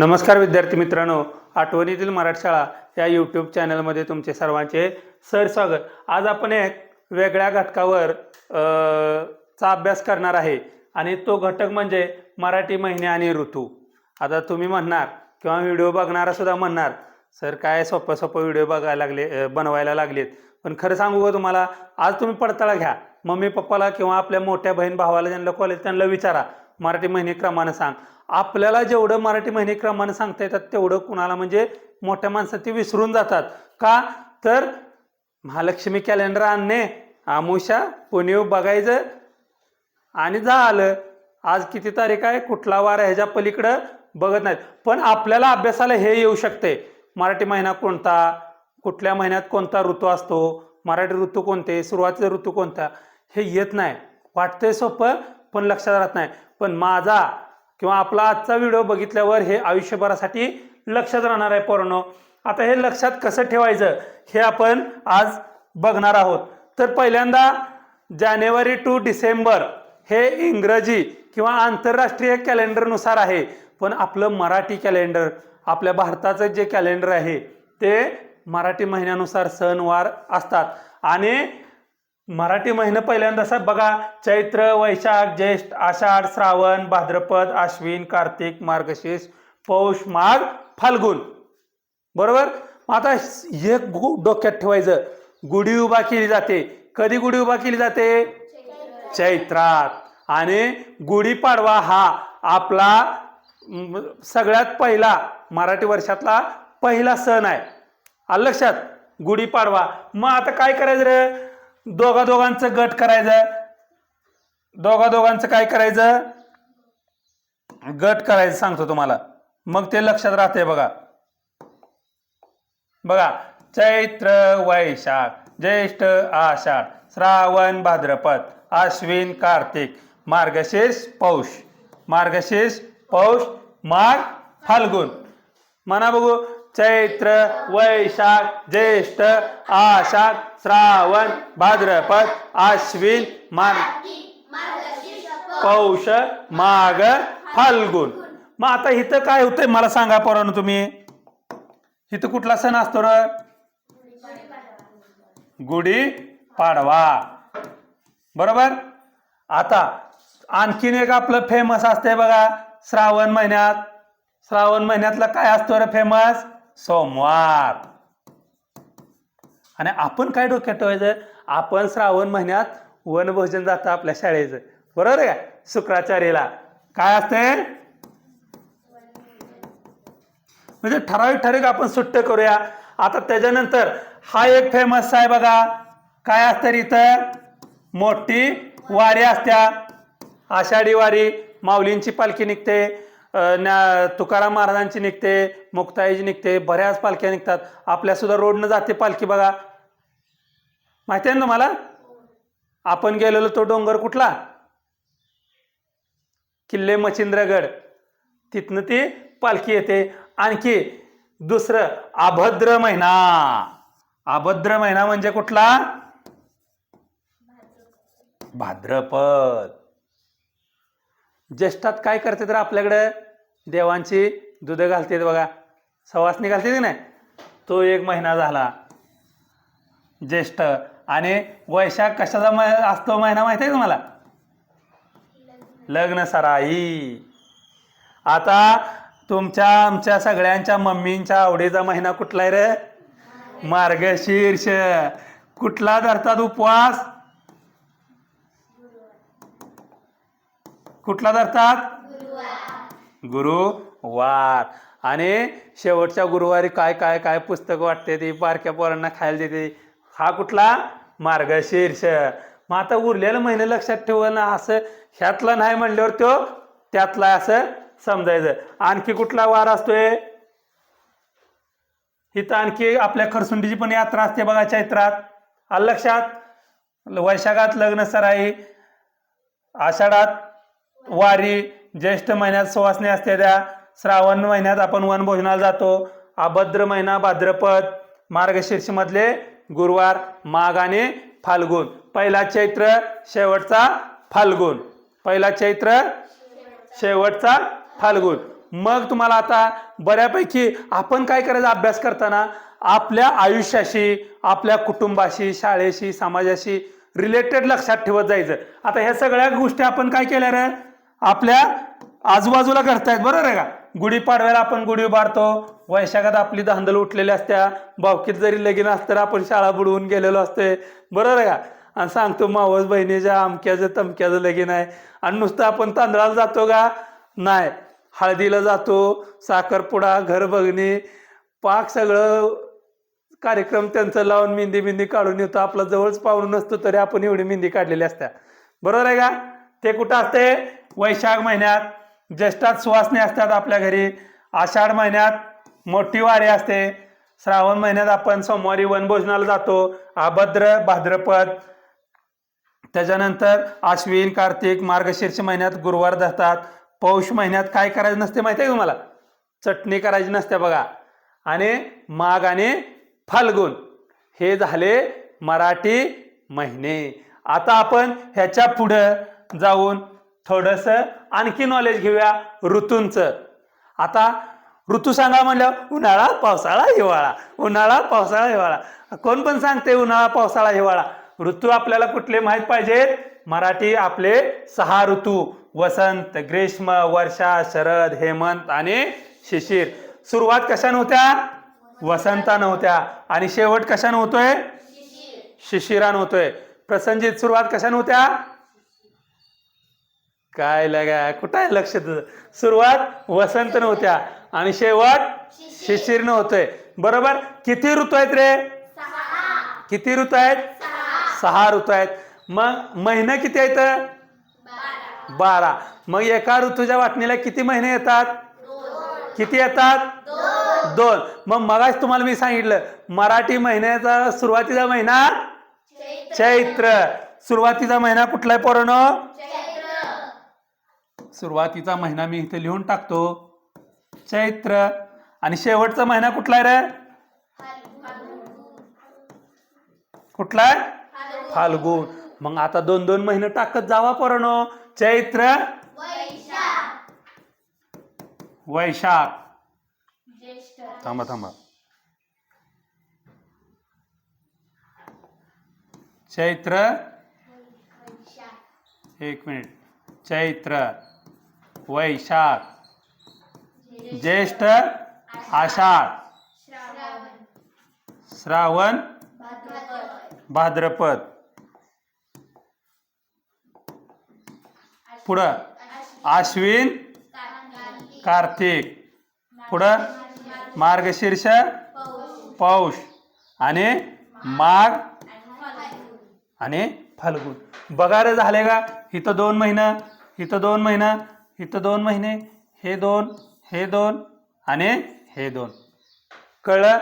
नमस्कार विद्यार्थी मित्रांनो आठवणीतील मराठी शाळा या यूट्यूब चॅनलमध्ये तुमचे सर्वांचे सरस्वागत आज आपण एक वेगळ्या घटकावर अ, चा अभ्यास करणार आहे आणि तो घटक म्हणजे मराठी महिने आणि ऋतू. आता तुम्ही म्हणणार किंवा व्हिडिओ बघणारा सुद्धा म्हणणार सर काय सोपं सोपं व्हिडिओ बघायला लागले बनवायला लागलेत. पण खरं सांगू का तुम्हाला आज तुम्ही पडताळा घ्या. मम्मी पप्पाला किंवा आपल्या मोठ्या बहीण भावाला ज्यांना कॉलेज त्यांना विचारा मराठी महिने क्रमानं सांग. आपल्याला जेवढं मराठी महिने क्रमानं सांगता येतात तेवढं कुणाला म्हणजे मोठ्या माणसात ते विसरून जातात. का? तर महालक्ष्मी कॅलेंडर आणणे आमुषा पुणे बघायचं आणि झालं. आज किती तारीख आहे? कुठला वार आहे? ह्याच्या पलीकडं बघत नाहीत. पण आपल्याला अभ्यासाला हे येऊ शकते. मराठी महिना कोणता? कुठल्या महिन्यात कोणता ऋतू असतो? मराठी ऋतू कोणते? सुरुवातीचा ऋतू कोणता? हे येत नाही. वाटतंय सोपं पण लक्षात राहत नाही. पण माझा किंवा आपला आजचा व्हिडिओ बघितल्यावर हे आयुष्यभरासाठी लक्षात राहणार आहे पोरांनो. आता हे लक्षात कसं ठेवायचं हे आपण आज बघणार आहोत. तर पहिल्यांदा जानेवारी टू डिसेंबर हे इंग्रजी किंवा आंतरराष्ट्रीय कॅलेंडरनुसार आहे. पण आपलं मराठी कॅलेंडर आपल्या भारताचं जे कॅलेंडर आहे ते मराठी महिन्यानुसार सणवार असतात. आणि मराठी महिना पहिल्यांदा साहेब बघा. चैत्र वैशाख ज्येष्ठ आषाढ श्रावण भाद्रपद आश्विन कार्तिक मार्गशीर्ष पौष माघ फाल्गुन. बरोबर? मग आता हे डोक्यात ठेवायचं. गुढी उभा केली जाते. कधी गुढी उभा केली जाते? चैत्रात. आणि गुढीपाडवा हा आपला सगळ्यात पहिला मराठी वर्षातला पहिला सण आहे. आ लक्षात? गुढीपाडवा मग आता काय करायचं रे? दोघा दोघांचं गट करायचं. दोघा दोघांचं काय करायचं? गट करायचं सांगतो तुम्हाला. मग ते लक्षात राहते बघा. बघा चैत्र वैशाख ज्येष्ठ आषाढ श्रावण भाद्रपद आश्विन कार्तिक मार्गशीर्ष पौष मार्गशीर्ष पौष माघ फाल्गुन. म्हणा बघू चैत्र वैशाख ज्येष्ठ आषाढ श्रावण भाद्रपद आश्विन मार्ग पौष माघ फाल्गुन. मग आता इथं काय होतंय मला सांगा पोरांनो तुम्ही. इथं कुठला सण असतो र? गुढी पाडवा. बरोबर? आता आणखीन एक आपलं फेमस असते बघा श्रावण महिन्यात. श्रावण महिन्यातला काय असतो रे फेमस सोमवार. आणि आपण काय डोक्यात ठेवायचं? आपण श्रावण महिन्यात वनभोजन जातं आपल्या शाळेचं. बरोबर आहे शुक्राचार्याला. काय असते म्हणजे ठराविक ठराविक आपण सुट्ट करूया. आता त्याच्यानंतर हा एक फेमस आहे बघा. काय असतं इथं? मोठी वारी असत्या. आषाढी वारी माऊलींची पालखी निघते. न्या तुकाराम महाराजांची निघते मुक्ताईची निघते बऱ्याच पालख्या निघतात. आपल्यासुद्धा रोडनं जाते पालखी बघा. माहिती आहे ना तुम्हाला? आपण गेलेलो तो डोंगर कुठला? किल्ले मच्छिंद्रगड. तिथनं ती पालखी येते. आणखी दुसरं अभद्र महिना. अभद्र महिना म्हणजे कुठला? भाद्रपद. ज्येष्ठात काय करते तर आपल्याकडं देवांची दूध घालते बघा. सवासणी घालते की नाही? तो एक महिना झाला. ज्येष्ठ. आणि वैशाख कशाचा म असतो महिना माहिती आहे तुम्हाला? लग्न सराई. आता तुमच्या आमच्या सगळ्यांच्या मम्मींच्या आवडीचा महिना कुठला आहे रे? मार्गशीर्ष. कुठला धरतात उपवास? कुठला धरतात? गुरुवार. आणि शेवटच्या गुरुवारी काय काय काय पुस्तक वाटते ती बारक्या पोरांना खायला देते. हा कुठला? मार्गशीर्ष. मग आता उरलेलं महिने लक्षात ठेवून असं ह्यातला नाही म्हणल्यावर तो त्यातला असं समजायचं. आणखी कुठला वार असतोय? इथं आणखी आपल्या खरसुंडीची पण यात्रा असते बघा चैत्रात. आलं लक्षात? वैशाखात लग्न सराई. आषाढात वारी ज्येष्ठ महिन्यात सुवासणी असते त्या श्रावण महिन्यात आपण वनभोजनाला जातो. अभद्र महिना भाद्रपद मार्गशीर्षमधले गुरुवार माघ आणि फाल्गुन. पहिला चैत्र शेवटचा फाल्गुन. पहिला चैत्र शेवटचा फाल्गुन. मग तुम्हाला आता बऱ्यापैकी आपण काय करायचं अभ्यास करताना आपल्या आयुष्याशी आपल्या कुटुंबाशी शाळेशी समाजाशी रिलेटेड लक्षात ठेवत जायचं. आता ह्या सगळ्या गोष्टी आपण काय केल्या रे? आपल्या आजूबाजूला घडतायत बरोबर आहे का? गुढीपाडव्याला आपण गुढी उभारतो. वैशाखात आपली धांदल उठलेली असत्या. बावकीत जरी लगीन असतं तर आपण शाळा बुडवून गेलेलो असते बरोबर आहे का? आणि सांगतो मावस बहिणीच्या अमक्याचं तमक्याचं लगीन आहे. आणि नुसतं आपण तांदळाला जातो का? नाही. हळदीला जातो साखरपुडा घर बघणे पाक सगळं कार्यक्रम त्यांचं लावून मेहंदी बिंदी काढून येतो. आपला जवळच पाहुणं नसतो तरी आपण एवढी मेहंदी काढलेली असत्या. बरोबर आहे का? ते कुठं असते वैशाख महिन्यात ज्येष्ठात सुवासने असतात आपल्या घरी. आषाढ महिन्यात मोठी वारी असते. श्रावण महिन्यात आपण सोमवारी वनभोजनाला जातो. अभद्र भाद्रपद. त्याच्यानंतर आश्विन कार्तिक मार्गशीर्ष महिन्यात गुरुवार धरतात. पौष महिन्यात काय करायचं नसते माहिती आहे तुम्हाला? चटणी करायची नसते बघा. आणि माघ आणि फाल्गुन हे झाले मराठी महिने. आता आपण ह्याच्या पुढं जाऊन थोडस आणखी नॉलेज घेऊया ऋतूंचं. आता ऋतू सांगा म्हणलं उन्हाळा पावसाळा हिवाळा. उन्हाळा पावसाळा हिवाळा. कोण पण सांगते उन्हाळा पावसाळा हिवाळा. ऋतू आपल्याला कुठले माहीत पाहिजेत? मराठी आपले सहा ऋतू. वसंत ग्रीष्म वर्षा शरद हेमंत आणि शिशिर. सुरुवात कशा नव्हत्या वसंता नव्हत्या आणि शेवट कशा नव्हतोय शिशिरा. नव्हतोय प्रसंजित सुरुवात कशा नव्हत्या काय लगा कुठं आहे लक्ष तुझं? सुरुवात वसंत नव्हत्या आणि शेवट शिशिर नव्हतोय. बरोबर? किती ऋतू आहेत रे? किती ऋतू आहेत? सहा ऋतू आहेत. मग महिने किती आहेत? बारा. मग एका ऋतूच्या वाटणीला किती महिने येतात? किती येतात? दोन. मग मगाच तुम्हाला मी सांगितलं मराठी महिन्याचा सुरुवातीचा महिना चैत्र. सुरुवातीचा महिना कुठला आहे पोरणो सुरुवातीचा महिना मी इथे लिहून टाकतो. चैत्र. आणि शेवटचा महिना कुठला आहे रे? कुठला आहे? फाल्गुन. मग आता दोन दोन महिने टाकत जावा पोरांनो. चैत्र. वैशाख. थांबा थांबा. चैत्र. एक मिनिट. चैत्र. वैशाख ज्येष्ठ आषाढ श्रावण भाद्रपद. पुढं आश्विन कार्तिक. पुढं मार्गशीर्ष पौष. आणि माघ आणि फाल्गुन. बघा रे झाले का? इथं दोन महिना इथं दोन महिना इथं दोन महिने हे दोन हे दोन आणि हे दोन. कळलं?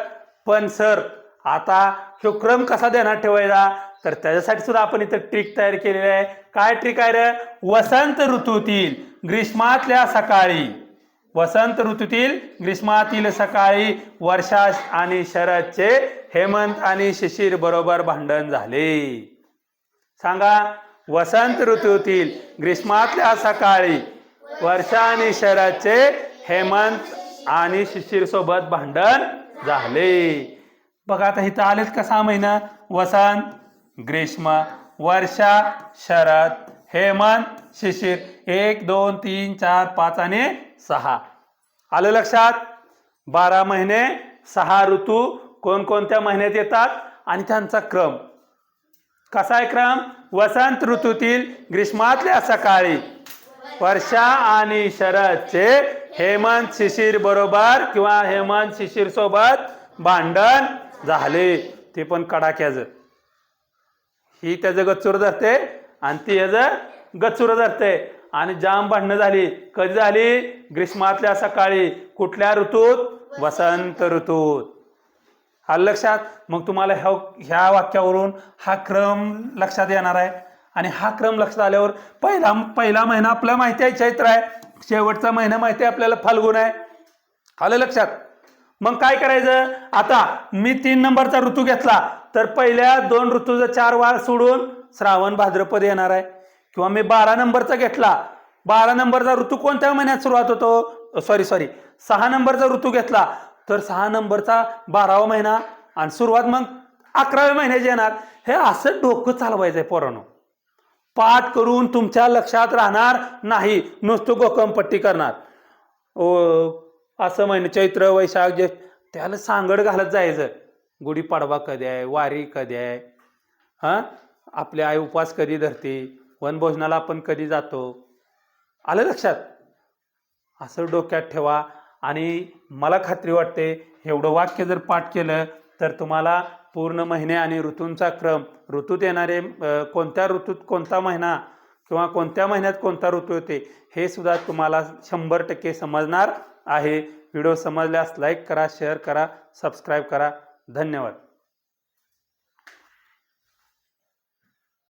पण सर आता ह्यो क्रम कसा देणार ठेवायचा? तर त्याच्यासाठी सुद्धा आपण इथं ट्रिक तयार केलेली आहे. काय ट्रिक आहे रे? वसंत ऋतूतील ग्रीष्मातल्या सकाळी. वसंत ऋतूतील ग्रीष्मातील सकाळी वर्षा आणि शरदचे हेमंत आणि शिशिर बरोबर भांडण झाले. सांगा वसंत ऋतूतील ग्रीष्मातल्या सकाळी वर्षा आणि शरदचे हेमंत आणि शिशिर सोबत भांडण झाले. बघा आता इथं आलेत का सहा महिना? वसंत ग्रीष्म वर्षा शरद हेमंत शिशिर. एक दोन तीन चार पाच आणि सहा. आलं लक्षात? बारा महिने सहा ऋतू कोणकोणत्या महिन्यात येतात? आणि त्यांचा क्रम. कसा आहे क्रम? वसंत ऋतूतील ग्रीष्मातल्या सकाळी. वर्षा आणि शरदचे हेमंत शिशिर बरोबर किंवा हेमंत शिशिर सोबत भांडण झाले. ते पण कडाक्याचं. ही त्याचं गच्चूर धरते आणि ती ह्याचं गच्चूर धरते. आणि जाम भांडणं झाली. कधी झाली? ग्रीष्मातल्या सकाळी. कुठल्या ऋतूत? वसंत ऋतूत. हा लक्षात? मग तुम्हाला ह्या ह्या वाक्यावरून हा क्रम लक्षात येणार आहे. आणि हा क्रम लक्षात आल्यावर पहिला पहिला महिना आपल्याला माहिती आहे चैत्र आहे. शेवटचा महिना माहिती आहे आपल्याला फाल्गुन आहे. आलं लक्षात? मग काय करायचं? आता मी तीन नंबरचा ऋतू घेतला तर पहिल्या दोन ऋतूचा चार वार सोडून श्रावण भाद्रपद येणार आहे. किंवा मी बारा नंबरचा घेतला. बारा नंबरचा ऋतू कोणत्या महिन्यात सुरुवात होतो? Sorry sorry. सहा नंबरचा ऋतू घेतला तर सहा नंबरचा बारावा महिना. आणि सुरुवात मग अकराव्या महिन्याची येणार. हे असं डोकं चालवायचं आहे पोरांनो. पाठ करून तुमच्या लक्षात राहणार नाही. नुसतं गोकमपट्टी करणार. ओ असं महिने चैत्र वैशाख जे त्याला सांगड घालत जायचं. गुढीपाडवा कधी आहे वारी कधी आहे? हां? आपले आई उपवास कधी धरते? वनभोजनाला आपण कधी जातो? आलं लक्षात? असं डोक्यात ठेवा. आणि मला खात्री वाटते एवढं वाक्य जर पाठ केलं तर तुम्हाला पूर्ण महिने आणि ऋतूंचा क्रम ऋतूत येणारे कोणत्या ऋतूत कोणता महिना किंवा कोणत्या महिन्यात कोणता ऋतू येते हे सुद्धा तुम्हाला शंभर टक्के समजणार आहे. व्हिडिओ समजल्यास लाईक करा शेअर करा सबस्क्राईब करा. धन्यवाद.